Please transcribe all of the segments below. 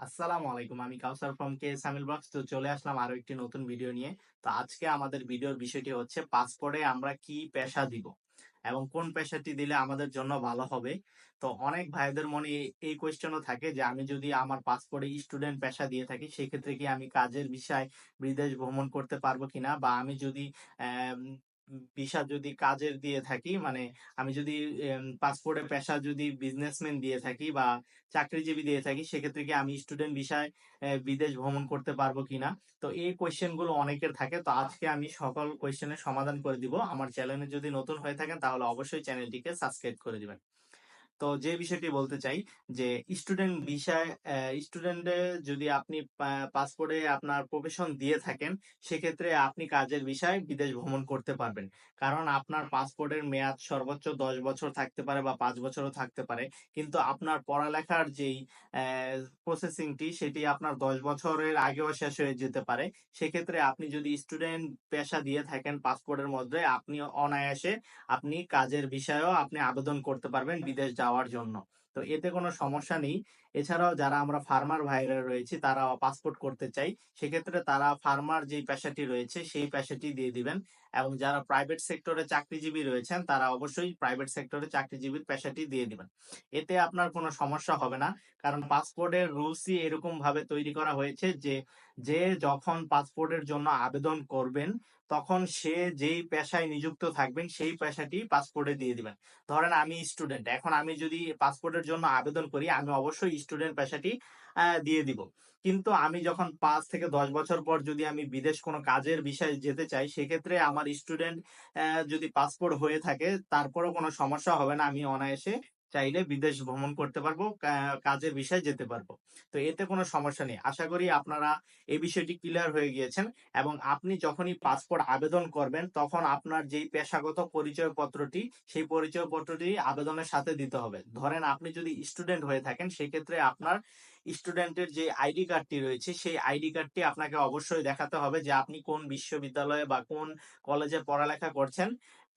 আসসালামু আলাইকুম। আমি কাউসার ফ্রম কে সামিল বক্স তো চলে আসলাম আরও একটি নতুন ভিডিও নিয়ে। তো আজকে আমাদের ভিডিওর বিষয়টি হচ্ছে পাসপোর্টে আমরা কি পেশা দিব এবং কোন পেশাটি দিলে আমাদের জন্য ভালো হবে। তো অনেক ভাইদের মনে এই- কোয়েশ্চেনও থাকে যে আমি যদি আমার পাসপোর্টে স্টুডেন্ট পেশা দিয়ে থাকি, সেক্ষেত্রে কি আমি কাজের বিষয় বিদেশ ভ্রমণ করতে পারব কিনা? বা আমি যদি ভিসা যদি কাজের দিয়ে থাকি মানে আমি যদি পাসপোর্টে পেশা যদি বিজনেসম্যান দিয়ে থাকি বা চাকরিজীবী দিয়ে থাকি, সেক্ষেত্রে কি আমি স্টুডেন্ট বিষয় বিদেশ ভ্রমণ করতে পারব কিনা? তো এই কোয়েশ্চেনগুলো অনেকের থাকে, তো আজকে আমি সকল কোয়েশ্চেনের সমাধান করে দিব। আমার চ্যানেলে যদি নতুন হয়ে থাকেন, তাহলে অবশ্যই চ্যানেলটিকে সাবস্ক্রাইব করে দিবেন। তো যে বিষয়টি বলতে চাই যে স্টুডেন্ট বিষয় স্টুডেন্টে যদি আপনি পাসপোর্টে আপনার প্রফেশন দিয়ে থাকেন, সেক্ষেত্রে আপনি কাজের বিষয়ে বিদেশ ভ্রমণ করতে পারবেন। কারণ আপনার পাসপোর্টের মেয়াদ সর্বোচ্চ দশ বছর থাকতে পারে বা পাঁচ বছরও থাকতে পারে। কিন্তু আপনার পড়ালেখার যেই প্রসেসিংটি সেটি আপনার দশ বছরের আগেও শেষ হয়ে যেতে পারে। সেক্ষেত্রে আপনি যদি স্টুডেন্ট পেশা দিয়ে থাকেন পাসপোর্টের মধ্যে আপনি অনায়াসে আপনি কাজের বিষয়েও আপনি আবেদন করতে পারবেন বিদেশ যাওয়ার জন্য। তো এতে কোনো সমস্যা নেই। এছাড়াও যারা আমরা ফার্মার ভাইরা রয়েছি তারা পাসপোর্ট করতে চাই। সেক্ষেত্রে তারা ফার্মার যে পেশাটি রয়েছে, সেই পেশাটি দিয়ে দিবেন। এবং যারা প্রাইভেট সেক্টরে চাকরিজীবী রয়েছেন, তারা অবশ্যই প্রাইভেট সেক্টরে চাকরিজীবীর পেশাটি দিয়ে দিবেন। এতে আপনার কোনো সমস্যা হবে না। কারণ পাসপোর্টের রুলসই এরকম ভাবে তৈরি করা হয়েছে যে যে যখন পাসপোর্টের জন্য আবেদন করবেন, তখন সে যেই পেশায় নিযুক্ত থাকবেন, সেই পেশাটি পাসপোর্টে দিয়ে দিবেন। ধরেন আমি স্টুডেন্ট এখন আমি যদি পাসপোর্টের জন্য আবেদন করি, আমি অবশ্যই স্টুডেন্ট পেশাটি দিয়ে দিব। কিন্তু আমি যখন পাঁচ থেকে দশ বছর পর যদি আমি বিদেশ কোনো কাজের বিষয়ে যেতে চাই, সেক্ষেত্রে আমার স্টুডেন্ট যদি পাসপোর্ট হয়ে থাকে, তারপরও কোনো সমস্যা হবে না, আমি অনায়াসে চাইলে বিদেশ ভ্রমণ করতে পারব কাজের বিষয়ে যেতে পারব। তো এতে কোনো সমস্যা নেই। আশা করি আপনারা এই বিষয়টি ক্লিয়ার হয়ে গিয়েছেন এবং আপনি যখনই পাসপোর্ট আবেদন করবেন, তখন আপনার যেই পেশাগত পরিচয় পত্রটি সেই পরিচয় পত্রটি আবেদনের সাথে দিতে হবে। ধরেন আপনি যদি স্টুডেন্ট হয়ে থাকেন, সেক্ষেত্রে আপনার স্টুডেন্টের যে আইডি কার্ডটি রয়েছে, সেই আইডি কার্ডটি আপনাকে অবশ্যই দেখাতে হবে যে আপনি কোন বিশ্ববিদ্যালয়ে বা কোন কলেজে পড়ালেখা করছেন।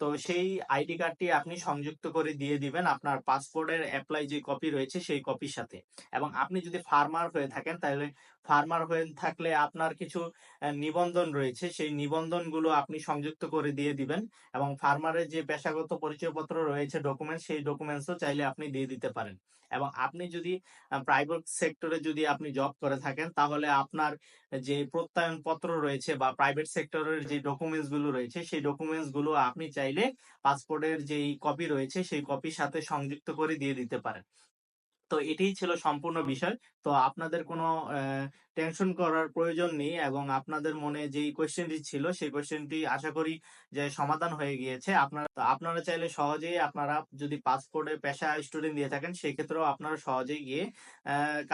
তো সেই আইডি কার্ডটি আপনি সংযুক্ত করে দিয়ে দিবেন আপনার পাসপোর্টের অ্যাপ্লাই যে কপি রয়েছে সেই কপির সাথে। এবং আপনি যদি ফার্মার হয়ে থাকেন, তাহলে ফার্মার হয়ে থাকলে আপনার কিছু নিবন্ধন রয়েছে। সেই নিবন্ধনগুলো আপনি সংযুক্ত করে দিয়ে দিবেন এবং ফার্মারের যে পেশাগত পরিচয়পত্র রয়েছে ডকুমেন্ট সেই ডকুমেন্টসও চাইলে আপনি দিয়ে দিতে পারেন। এবং আপনি যদি প্রাইভেট সেক্টরে যদি আপনি জব করে থাকেন, তাহলে আপনার যে প্রত্যয়ন পত্র রয়েছে বা প্রাইভেট সেক্টরের যে ডকুমেন্টসগুলো রয়েছে, সেই ডকুমেন্টসগুলো আপনি চাইলে পাসপোর্টের যেই কপি রয়েছে, সেই কপির সাথে সংযুক্ত করে দিয়ে দিতে পারেন। তো এটাই ছিল সম্পূর্ণ বিষয়। তো আপনাদের কোনো টেনশন করার প্রয়োজন নেই এবং আপনাদের মনে যেই কোয়েশ্চেনটি ছিল, সেই কোয়েশ্চেনটি আশা করি যে সমাধান হয়ে গিয়েছে। আপনারা আপনারা চাইলে সহজেই আপনারা যদি পাসপোর্টে পেশা স্টুডেন্ট দিয়ে থাকেন সেক্ষেত্রেও আপনারা সহজেই গিয়ে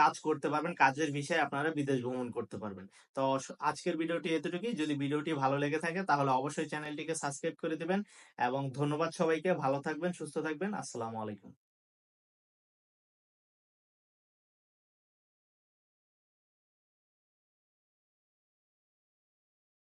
কাজ করতে পারবেন, কাজের বিষয়ে আপনারা বিদেশ ভ্রমণ করতে পারবেন। তো আজকের ভিডিওটি এতটুকুই। যদি ভিডিওটি ভালো লেগে থাকে, তাহলে অবশ্যই চ্যানেলটিকে সাবস্ক্রাইব করে দেবেন এবং ধন্যবাদ সবাইকে। ভালো থাকবেন, সুস্থ থাকবেন। আসসালামু আলাইকুম।